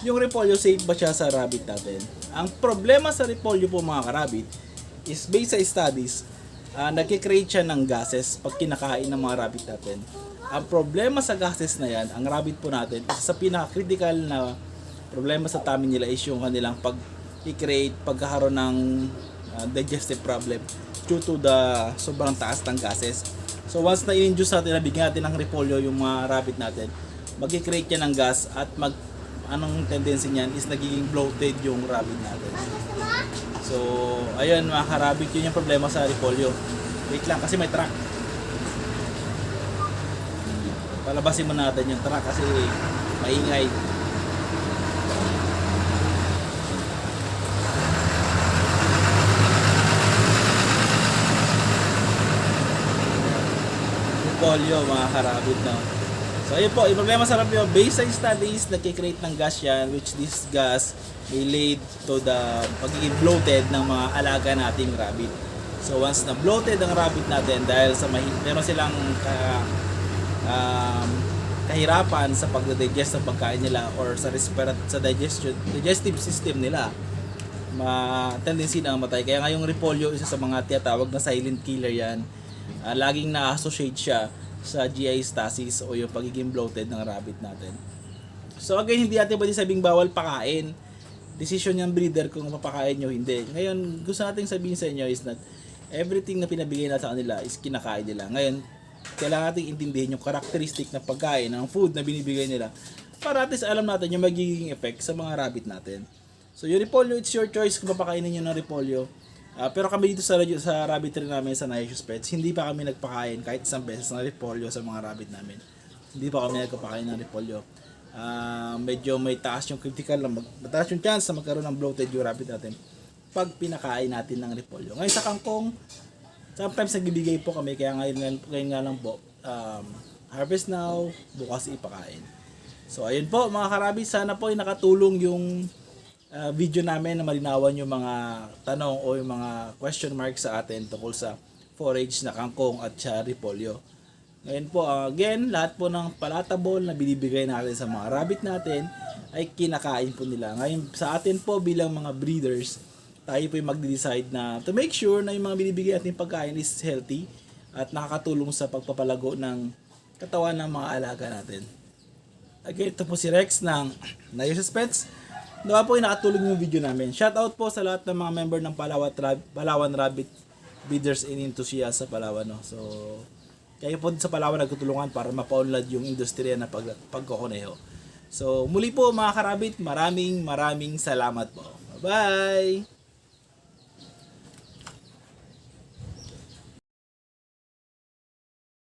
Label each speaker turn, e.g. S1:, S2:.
S1: yung repolyo safe ba siya sa rabbit natin. Ang problema sa repolyo po mga karabit is based sa studies, uh, nagkikreate siya ng gases pag kinakain ng mga rabbit natin. Ang problema sa gases na yan, ang rabbit po natin, isa sa pinaka-critical na problema sa tummy nila is yung kanilang pag i-create pagkakaroon ng uh, digestive problem due to the sobrang taas ng gases. So once na i-induce natin, nabigyan natin ng repolyo yung mga rabbit natin, mag-create yan ng gas at mag anong tendency niyan is nagiging bloated yung rabbit natin. So, ayun mga karabit, yun yung problema sa repolyo. Wait lang, kasi may truck. Palabasin mo natin yung truck kasi maingay. Repolyo mga karabit na. So ayun po, yung problema sa rapyo, based sa studies, nagkikreate ng gas yan, which this gas may lead to the pagiging bloated ng mga alaga nating rabbit. So once na bloated ang rabbit natin dahil sa mahi meron silang ka, um, kahirapan sa pagdigest ng pagkain nila or sa respirat sa digestion digestive system nila ma tendency na matay kaya ngayong repolyo isa sa mga tinatawag na silent killer yan Ah, laging na-associate siya sa GI stasis o yung pagiging bloated ng rabbit natin. So again, hindi natin pwede sabing bawal pakain. Decision ng breeder kung papakain nyo hindi. Ngayon, gusto nating sabihin sa inyo is that everything na pinabigay natin sa kanila is kinakain nila. Ngayon, kailangan nating intindihin yung characteristic na pagkain, ng food na binibigay nila para at least alam natin yung magiging effect sa mga rabbit natin. So yung repolyo, it's your choice kung papakainin nyo ng repolyo. Ah, pero kami dito sa, sa rabbit rin namin sa Naishus Pets, hindi pa kami nagpakain kahit isang beses ng repolyo sa mga rabbit namin. Hindi pa kami nagpapakain ng repolyo. Ah, medyo may taas yung critical na mag, mataas yung chance na magkaroon ng bloated yung rabbit natin pag pinakain natin ng repolyo. Ngayon sa kangkong, sometimes nagbibigay po kami kaya ngayon, ngayon, nga lang po um, harvest now, bukas ipakain. So ayun po mga karabit, sana po ay nakatulong yung uh, video namin na malinawan yung mga tanong o yung mga question mark sa atin tungkol sa forage na kangkong at sa repolyo. Ngayon po, uh, again, lahat po ng palatable na binibigay natin sa mga rabbit natin ay kinakain po nila. Ngayon, sa atin po bilang mga breeders, tayo po yung magde-decide na to make sure na yung mga binibigay natin pagkain is healthy at nakakatulong sa pagpapalago ng katawan ng mga alaga natin. Again, ito po si Rex ng Nayos Pets. Nawa po yung nakatulong yung video namin. Shoutout po sa lahat ng mga member ng Palawan, Rab- Palawan Rabbit Breeders and Enthusiasts sa Palawan. No? So, kayo po sa Palawan nagtutulungan para mapaunlad yung industriya na pag pagkokoneho. So, muli po mga karabit, maraming maraming salamat po. Bye-bye!